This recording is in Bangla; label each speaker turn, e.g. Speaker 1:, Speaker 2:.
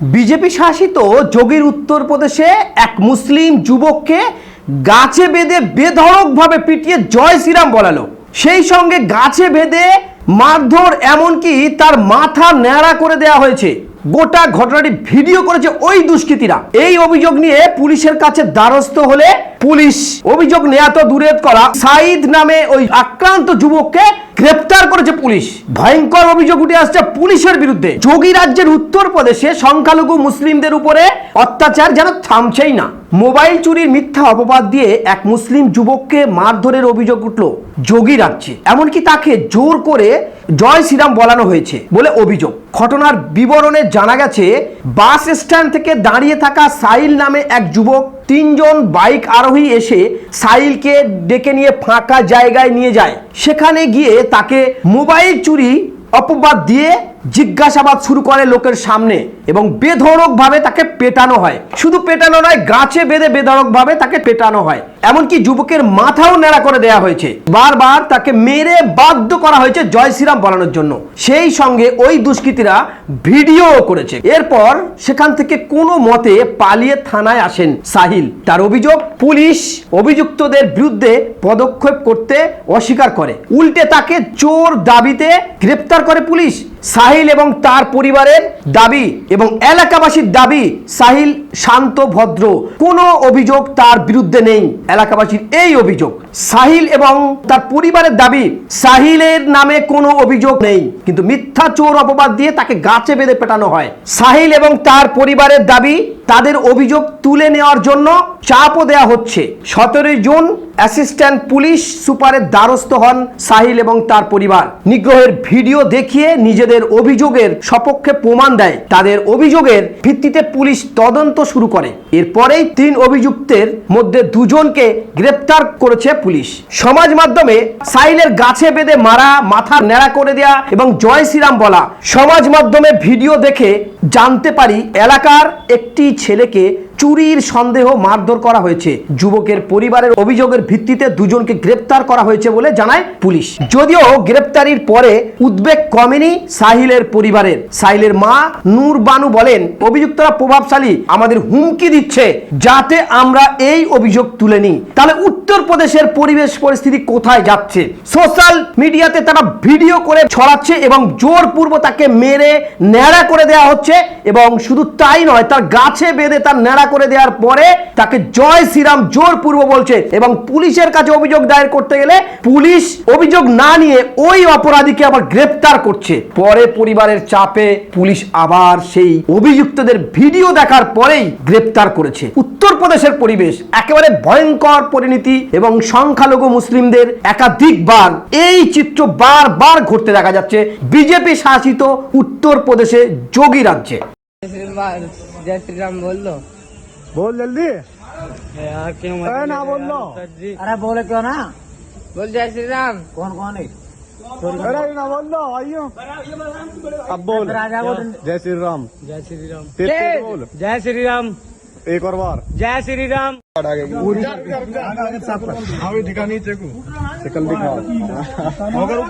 Speaker 1: বিজেপি শাসিত যোগীর উত্তরপ্রদেশে এক মুসলিম যুবককে গাছে বেঁধে বেধড়কভাবে পিটিয়ে জয় শ্রীরাম বলালো। সেই সঙ্গে গাছে বেঁধে মারধর এমনকি তার মাথা ন্যাড়া করে দেয়া হয়েছে। গোটা ঘটনাটি ভিডিও করেছে ওই দুষ্কৃতীরা। এই অভিযোগ নিয়ে পুলিশের কাছে দ্বারস্থ হলে পুলিশ অভিযোগ নেওয়া তো দূরে করা। সাইদ নামে ওই আক্রান্ত যুবককে গ্রেপ্তার করেছে পুলিশ। ভয়ঙ্কর অভিযোগ উঠে আসছে পুলিশের বিরুদ্ধে। যোগী রাজ্যের উত্তরপ্রদেশে সংখ্যালঘু মুসলিমদের উপরে অত্যাচার যেন থামছেই না। মোবাইল চুরির মিথ্যা অপবাদ দিয়ে এক মুসলিম যুবককে মারধরের অভিযোগ উঠল যোগী রাজ্যে। এমনকি তাকে জোর করে জয় শ্রীরাম বলানো হয়েছে বলে অভিযোগ। ঘটনার বিবরণে জানা গেছে, বাস স্ট্যান্ড থেকে দাঁড়িয়ে থাকা সাইল নামে এক যুবক তিনজন বাইক আরোহী এসে সাইলকে ডেকে নিয়ে ফাঁকা জায়গায় নিয়ে যায়। সেখানে গিয়ে তাকে মোবাইল চুরি, অপবাদ দিয়ে জিজ্ঞাসাবাদ শুরু করে লোকের সামনে এবং বেধড়ক ভাবে তাকে পেটানো হয়। শুধু পেটানো নয়, গাছে বেঁধে বেধড়ক ভাবে তাকে পেটানো হয়। এমনকি যুবকের মাথাও নেড়া করে দেওয়া হয়েছে। বারবার তাকে মেরে বাধ্য করা হয়েছে জয় শ্রীরাম বলানোর জন্য। সেই সঙ্গে ওই দুষ্কৃতীরা ভিডিও করেছে। এরপর সেখান থেকে কোনো মতে পালিয়ে থানায় আসেন সাহিল। তার অভিযোগ, পুলিশ অভিযুক্তদের বিরুদ্ধে পদক্ষেপ করতে অস্বীকার করে। উল্টে তাকে চোর দাবিতে গ্রেপ্তার করে পুলিশ। সাহিল এবং তার পরিবারের দাবি এবং এলাকাবাসীর দাবি সাহিল শান্ত, ভদ্র, কোনো অভিযোগ তার বিরুদ্ধে নেই। এলাকাবাসীর এই অভিযোগ। সাহিল এবং তার পরিবারের দাবি, সাহিলের নামে কোনো অভিযোগ নেই। কিন্তু মিথ্যা চোর অপবাদ দিয়ে তাকে গাছে বেঁধে পেটানো হয়। সাহিল এবং তার পরিবারের দাবি, তাদের অভিযোগ তুলে নেওয়ার জন্য চাপও দেওয়া হচ্ছে। সতেরোই জুন অ্যাসিস্ট্যান্ট পুলিশ সুপারের দ্বারস্থ হন সাহিল এবং তার পরিবার। নিগ্রহের ভিডিও দেখিয়ে নিজেদের অভিযোগের সপক্ষে প্রমাণ দেয়। তাদের অভিযোগের ভিত্তিতে পুলিশ তদন্ত শুরু করে। এরপরেই তিন অভিযুক্তের মধ্যে দুজনকে গ্রেপ্তার করেছে পুলিশ। সমাজ মাধ্যমে সাইলের গাছে বেঁধে মারা, মাথা ন্যাড়া করে দেয়া এবং জয় শ্রীরাম বলা। সমাজ মাধ্যমে ভিডিও দেখে জানতে পারি এলাকার একটি ছেলেকে চুরির সন্দেহ মারধর করা হয়েছে। যুবকের পরিবারের অভিযোগের ভিত্তিতে দুজনকে গ্রেপ্তার করা হয়েছে বলে জানায় পুলিশ। যদিও গ্রেপ্তারির পরে উদ্বেগ কমেনি সাহিলের পরিবারের। সাহিলের মা নূর বানু বলেন, অভিযুক্তরা প্রভাবশালী, আমাদের হুমকি দিচ্ছে, যাতে আমরা এই অভিযোগ তুলে নিই। তাহলে উত্তরপ্রদেশের পরিবেশ পরিস্থিতি কোথায় যাচ্ছে? সোশ্যাল মিডিয়াতে তারা ভিডিও করে ছড়াচ্ছে এবং জোরপূর্ব তাকে মেরে ন্যাড়া করে দেওয়া হচ্ছে। এবং শুধু তাই নয়, তার গাছে বেঁধে তার ন্যাড়া করে দেওয়ার পরে তাকে জয় শ্রীরাম জোরপূর্ব বলছে এবং পুলিশের কাছে অভিযোগ দায়ের করতে গেলে পুলিশ অভিযোগ না নিয়ে ওই অপরাধীকে আবার গ্রেপ্তার করছে। পরে পরিবারের চাপে পুলিশ আবার সেই অভিযুক্তদের ভিডিও দেখার পরেই গ্রেপ্তার করেছে। উত্তরপ্রদেশের পরিবেশ একেবারে ভয়ঙ্কর পরিণতি এবং সংখ্যালঘু মুসলিমদের একাধিকবার এই চিত্র বারবার ঘটতে দেখা যাচ্ছে। বিজেপি শাসিত উত্তরপ্রদেশে যোগী রাজ্যে
Speaker 2: जय श्री राम जय श्री राम बोल दो।
Speaker 3: बोल जल्दी।
Speaker 2: यार क्यों मत
Speaker 3: ना बोल लो।
Speaker 4: अरे बोले क्यों ना?
Speaker 2: बोल जय श्री राम
Speaker 4: कौन कौन है?
Speaker 3: अरे ना बोल लो आइयो। अब बोल। जय श्री राम
Speaker 2: जय श्री राम
Speaker 3: तेज तेज बोल।
Speaker 2: जय श्री राम
Speaker 3: एक और बार।
Speaker 2: जय श्री राम
Speaker 3: हाँ दिखा शकल दिखाओ। ऊपर